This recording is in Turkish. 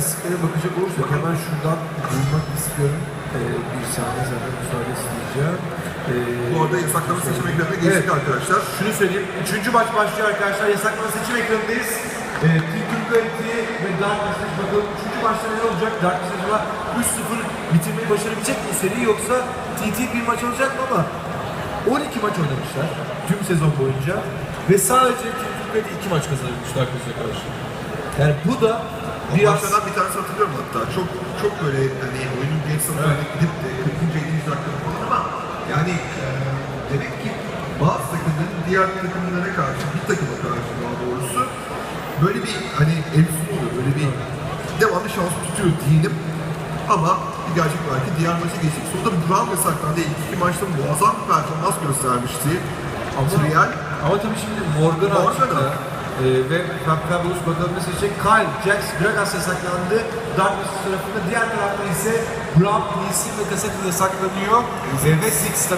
istatistiklere bakacak olursak hemen şuradan duymak istiyorum. Ee, bir saniye zaten müsaade isteyeceğim. Ee, Bu arada yasaklama seçim ekranına geçtik Evet. arkadaşlar. Şunu söyleyeyim. Üçüncü maç başlıyor arkadaşlar. Yasaklama seçim ekranındayız. Ee, Team Quality ve Dark Message bakalım. Üçüncü maçta ne olacak? Dark Message'la 3-0 bitirmeyi başarabilecek mi seri yoksa TT bir maç olacak mı ama 12 maç oynamışlar tüm sezon boyunca ve sadece Team Quality 2 maç kazanabilmiş Dark Message'e karşı. Yani bu da O biraz... maçlardan bir tanesi hatırlıyorum hatta. Çok çok böyle hani oyunun genç sınıflarına gidip de 40. 50. dakikada falan ama yani e, demek ki bazı takımların diğer takımlara karşı, bir takıma karşı daha doğrusu böyle bir hani el oluyor. Böyle bir devamlı şans tutuyor diyelim. Ama bir gerçek var ki diğer maça geçtik. Sonunda Brown ve Saklan'da ilk iki maçta muazzam bir performans göstermişti. Ama, Trial. ama tabii şimdi Morgan Morgan. E, ve Fab Fabulous bakalım ne seçecek. Kyle, Jax, Gragas yasaklandı. Darkness tarafında. Diğer tarafta ise Brown, Lee Sin ve Kaseti yasaklanıyor. E, ve Six